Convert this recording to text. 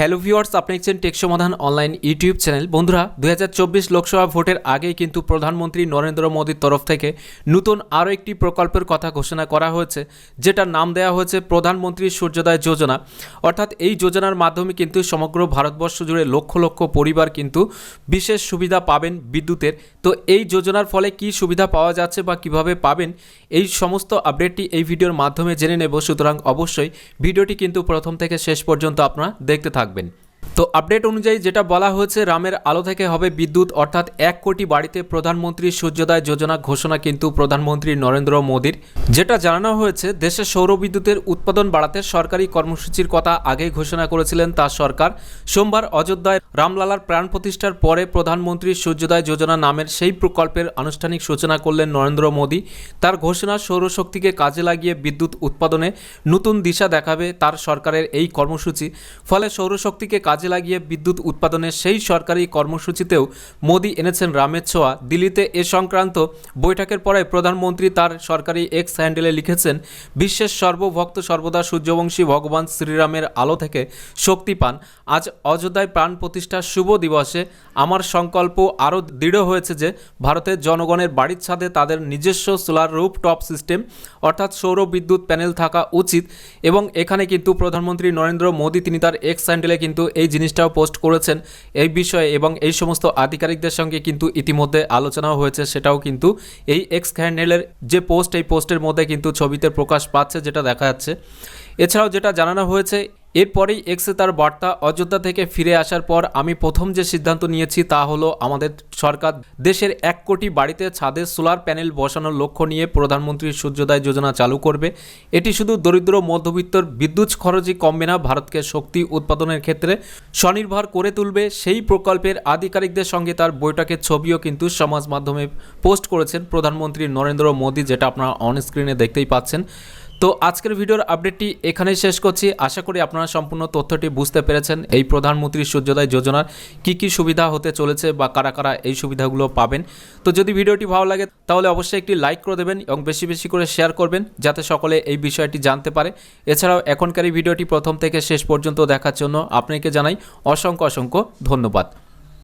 Hello viewers, আপনি দেখছেন take সমাধান অনলাইন ইউটিউব চ্যানেল। বন্ধুরা দু হাজার চব্বিশ লোকসভা ভোটের আগেই কিন্তু প্রধানমন্ত্রী নরেন্দ্র মোদীর তরফ থেকে নতুন আরও একটি প্রকল্পের কথা ঘোষণা করা হয়েছে, যেটার নাম দেওয়া হয়েছে প্রধানমন্ত্রী সূর্যোদয় যোজনা। অর্থাৎ এই যোজনার মাধ্যমে কিন্তু সমগ্র ভারতবর্ষ জুড়ে লক্ষ লক্ষ পরিবার কিন্তু বিশেষ সুবিধা পাবেন বিদ্যুতের। তো এই যোজনার ফলে কি সুবিধা পাওয়া যাচ্ছে বা কীভাবে পাবেন, এই সমস্ত আপডেটটি এই ভিডিওর মাধ্যমে জেনে নেব। সুতরাং অবশ্যই ভিডিওটি কিন্তু প্রথম থেকে শেষ পর্যন্ত আপনারা দেখতে থাকবেন থাকবেন তো আপডেট অনুযায়ী যেটা বলা হয়েছে, রামের আলো থেকে হবে বিদ্যুৎ, অর্থাৎ এক কোটি বাড়িতে প্রধানমন্ত্রী সূর্যোদয় যোজনা ঘোষণা কিন্তু প্রধানমন্ত্রী নরেন্দ্র মোদীর। যেটা জানানো হয়েছে, দেশে সৌর বিদ্যুতের উৎপাদন বাড়াতে সরকারি কর্মসূচির কথা আগেই ঘোষণা করেছিলেন তার সরকার। সোমবার অযোধ্যায় রামলালার প্রাণ প্রতিষ্ঠার পরে প্রধানমন্ত্রী সূর্যোদয় যোজনা নামের সেই প্রকল্পের আনুষ্ঠানিক সূচনা করলেন নরেন্দ্র মোদী। তার ঘোষণা সৌরশক্তিকে কাজে লাগিয়ে বিদ্যুৎ উৎপাদনে নতুন দিশা দেখাবে তার সরকারের এই কর্মসূচি। ফলে সৌরশক্তিকে কাজে লাগিয়ে বিদ্যুৎ উৎপাদনের সেই সরকারি কর্মসূচিতেও মোদী এনেছেন রামের ছোঁয়া। দিল্লিতে এ সংক্রান্ত বৈঠকের পরে প্রধানমন্ত্রী তার সরকারি এক্স হ্যান্ডেলে লিখেছেন, বিশ্বের সর্বভক্ত সর্বদা সূর্যবংশী ভগবান শ্রীরামের আলো থেকে শক্তি পান। আজ অযোধ্যায় প্রাণ প্রতিষ্ঠার শুভ দিবসে আমার সংকল্প আরও দৃঢ় হয়েছে যে ভারতের জনগণের বাড়ির ছাদে তাদের নিজস্ব সোলার রুফ টপ সিস্টেম, অর্থাৎ সৌর বিদ্যুৎ প্যানেল থাকা উচিত এবং এখানে কিন্তু প্রধানমন্ত্রী নরেন্দ্র মোদী তিনি তার এক্স হ্যান্ডেলে কিন্তু এই জিনিসটাও পোস্ট করেছেন এই বিষয়ে এবং এই সমস্ত আধিকারিকদের সঙ্গে কিন্তু ইতিমধ্যে আলোচনাও হয়েছে, সেটাও কিন্তু এই এক্স হ্যান্ডেলের যে পোস্ট, এই পোস্টের মধ্যে কিন্তু ছবিতে প্রকাশ পাচ্ছে, যেটা দেখা যাচ্ছে। এছাড়াও যেটা জানানো হয়েছে এরপরেই এক্সে তার বার্তা অযোধ্যা থেকে ফিরে আসার পর আমি প্রথম যে সিদ্ধান্ত নিয়েছি তা হলো আমাদের সরকার দেশের এক কোটি বাড়িতে ছাদে সোলার প্যানেল বসানোর লক্ষ্য নিয়ে প্রধানমন্ত্রী সূর্যোদয় যোজনা চালু করবে। এটি শুধু দরিদ্র, মধ্যবিত্তর, বিদ্যুৎ খরচই কমবে না, ভারতকে শক্তি উৎপাদনের ক্ষেত্রে স্বনির্ভর করে তুলবে। সেই প্রকল্পের আধিকারিকদের সঙ্গে তার বৈঠকের ছবিও কিন্তু সমাজ মাধ্যমে পোস্ট করেছেন প্রধানমন্ত্রী নরেন্দ্র মোদী, যেটা আপনারা অন স্ক্রিনে দেখতেই পাচ্ছেন। তো আজকের ভিডিওর আপডেটটি এখানেই শেষ করছি। আশা করি আপনারা সম্পূর্ণ তথ্যটি বুঝতে পেরেছেন। এই প্রধানমন্ত্রী সূর্যোদয় যোজনার কি কি সুবিধা হতে চলেছে বা কারা কারা এই সুবিধাগুলো পাবেন? তো যদি ভিডিওটি ভালো লাগে, তাহলে অবশ্যই একটি লাইক করে দেবেন এবং বেশি বেশি করে শেয়ার করবেন, যাতে সকলে এই বিষয়টি জানতে পারে। এছাড়াও এখনকার এই ভিডিওটি প্রথম থেকে শেষ পর্যন্ত দেখার জন্য আপনাকে জানাই অসংখ্য অসংখ্য ধন্যবাদ।